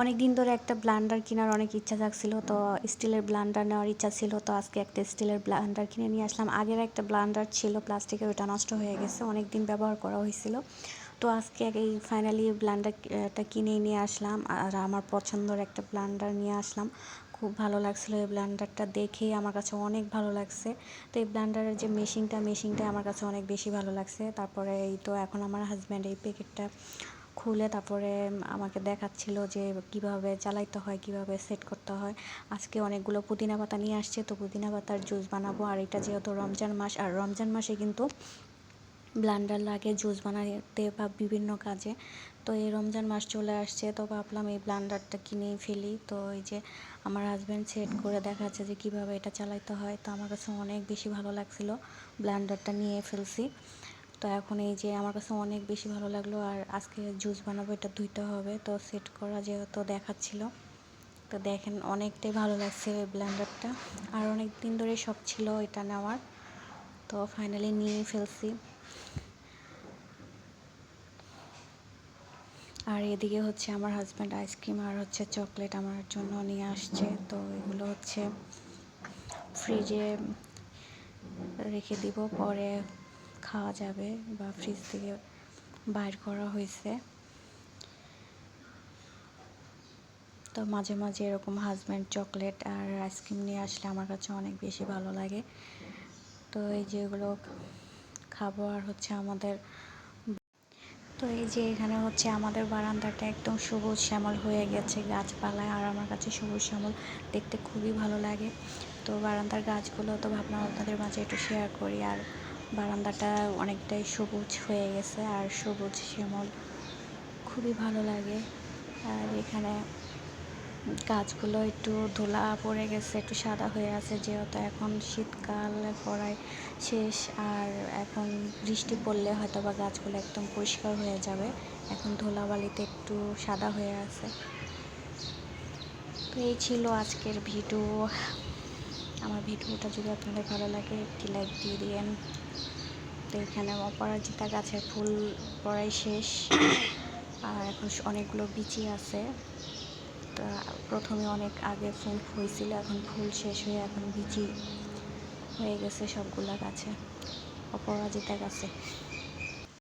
অনেক দিন ধরে একটা ব্লান্ডার কেনার অনেক ইচ্ছা থাকছিল তো স্টিলের ব্লান্ডার নেওয়ার ইচ্ছা ছিল, তো আজকে একটা স্টিলের ব্লান্ডার কিনে নিয়ে আসলাম। আগের একটা ব্লান্ডার ছিল, প্লাস্টিকের ওটা নষ্ট হয়ে গেছে অনেক দিন ব্যবহার করা হয়েছিল। তো আজকে এই ফাইনালি ব্লান্ডারটা কিনে নিয়ে আসলাম, আর আমার পছন্দের একটা ব্লান্ডার নিয়ে আসলাম। খুব ভালো লাগছিল এই ব্লান্ডারটা দেখেই আমার কাছে অনেক ভালো লাগছে। তো এই ব্লান্ডারের যে মেশিনটা মেশিনটা আমার কাছে অনেক বেশি ভালো লাগছে। তারপরে এই তো এখন আমার হাজব্যান্ড এই প্যাকেটটা খুলে তারপরে আমাকে দেখাচ্ছিল যে কীভাবে চালাইতে হয়, কীভাবে সেট করতে হয়। আজকে অনেকগুলো পুদিনা পাতা নিয়ে আসছে, তো পুদিনা পাতার জুস বানাবো। আর এটা যেহেতু রমজান মাস, আর রমজান মাসে কিন্তু ব্লান্ডার লাগে জুস বানাতে বা বিভিন্ন কাজে। তো এই রমজান মাস চলে আসছে, তো ভাবলাম এই ব্লান্ডারটা কিনেই ফেলি। তো এই যে আমার হাজব্যান্ড সেট করে দেখাচ্ছে যে কীভাবে এটা চালাইতে হয়, তো আমার কাছে অনেক বেশি ভালো লাগছিল ব্লান্ডারটা নিয়ে ফেলছি। তো এখন এই যে আমার কাছে অনেক বেশি ভালো লাগল আর আজকে জুস বানাবো, এটা ধুইতে হবে। তো সেট করা যেহেতু দেখাচ্ছিল, তো দেখেন অনেকটাই ভালো লাগছে ওই ব্লেন্ডারটা আর অনেক দিন ধরে শখ ছিল এটা নেওয়ার। তো ফাইনালি নিয়ে ফেলছি। আর এদিকে হচ্ছে আমার হাজব্যান্ড আইসক্রিম আর হচ্ছে চকলেট আমার জন্য নিয়ে আসছে। তো এগুলো হচ্ছে ফ্রিজে রেখে দিব, পরে খাওয়া যাবে বা ফ্রিজ থেকে বাইর করা হয়েছে। তো মাঝে মাঝে এরকম হাজব্যান্ড চকলেট আর আইসক্রিম নিয়ে আসলে আমার কাছে অনেক বেশি ভালো লাগে। তো এই যেগুলো খাব আর হচ্ছে আমাদের তো এই যে এখানে হচ্ছে আমাদের বারান্দাটা একদম সবুজ শ্যামল হয়ে গেছে গাছপালায় আর আমার কাছে সবুজ শ্যামল দেখতে খুবই ভালো লাগে। তো বারান্দার গাছগুলো তো ভাবলাম আপনাদের মাঝে একটু শেয়ার করি আর বারান্দাটা অনেকটাই সবুজ হয়ে গেছে আর সবুজ শ্যামল। খুবই ভালো লাগে। আর এখানে গাছগুলো একটু ধুলা পড়ে গেছে, একটু সাদা হয়ে আছে, যেহেতু এখন শীতকাল পড়ায় শেষ। আর এখন বৃষ্টি পড়লে হয়তো বা গাছগুলো একদম পরিষ্কার হয়ে যাবে। এখন ধুলাবালিতে একটু সাদা হয়ে আছে। তো এই ছিল আজকের ভিডিও। আমার ভিডিওটা যদি আপনাদের ভালো লাগে, একটি লাইক দিয়ে দিয়েন। তো এখানে অপরাজিতা গাছের ফুল পড়াই শেষ। আর এখন অনেকগুলো বিচি আছে। তা প্রথমে অনেক আগে ফুল হয়েছিল, এখন ফুল শেষ হয়ে এখন বিচি হয়ে গেছে সবগুলা গাছে, অপরাজিতা গাছে।